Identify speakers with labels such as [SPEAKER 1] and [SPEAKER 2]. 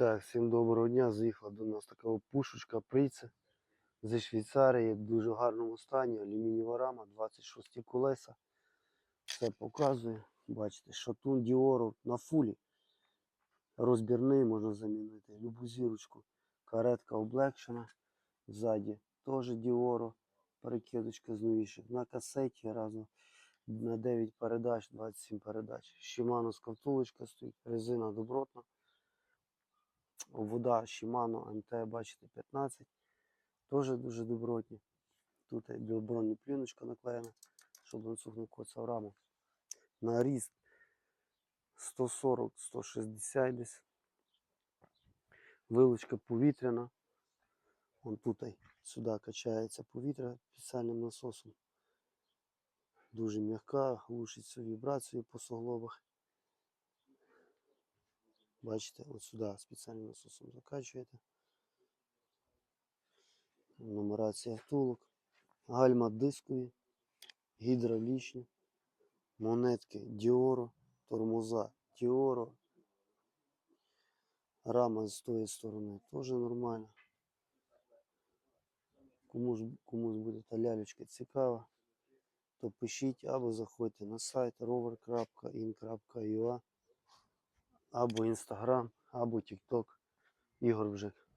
[SPEAKER 1] Так, всім доброго дня. Заїхала до нас така пушечка Пріце зі Швейцарії. В дуже гарному стані. Алюмінієва рама, 26 колеса. Все показує. Бачите, шатун Діору на фулі. Розбірний можна замінити. Любу зірочку. Каретка облегшена. Ззаді теж Діоро. Перекидочка з новіших. На касеті разом на 9 передач, 27 передач. Shimano втулочка стоїть. Резина добротна. Вода Shimano МТ, бачите, 15. Теж дуже добротні. Тут броню пліночка наклеєна, щоб ланцюг не коцав раму. Наріст 140-160 десь. Вилучка повітряна. Вон тут сюди качається повітря спеціальним насосом. Дуже м'яка, глушить цю вібрацію по суглобах. Бачите, от сюди спеціальним насосом закачуєте. Нумерація втулок. Гальма дискові, гідравлічні, монетки Діоро, тормоза Діоро. Рама з тої сторони теж нормальна. Кому ж, комусь буде та лялечка цікава, то пишіть або заходьте на сайт rover.in.ua або Instagram, або TikTok. Ігор Бжик.